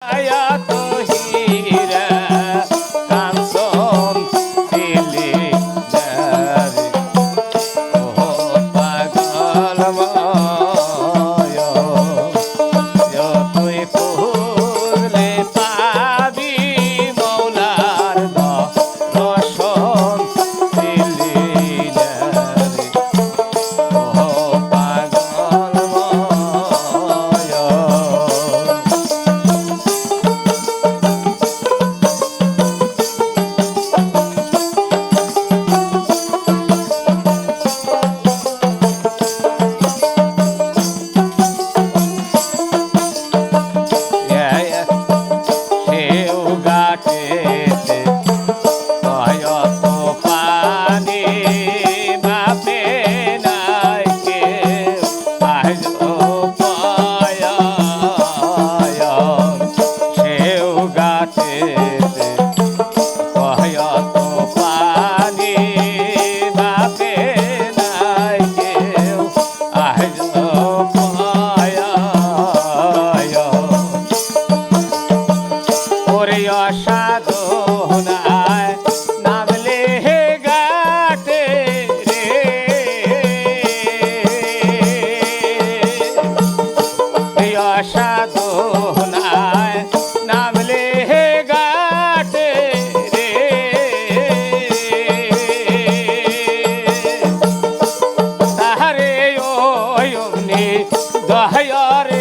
I, দহয়রে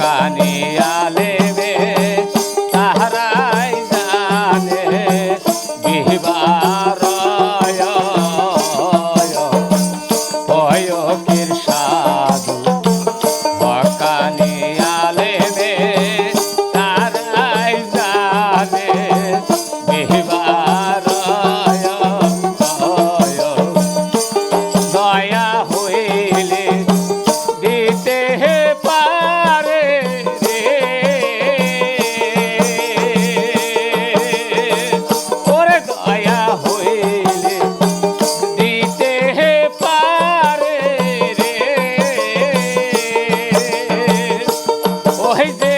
Kania লেবে তাহারাই জানে বিহিবার হয় কির Hey. this.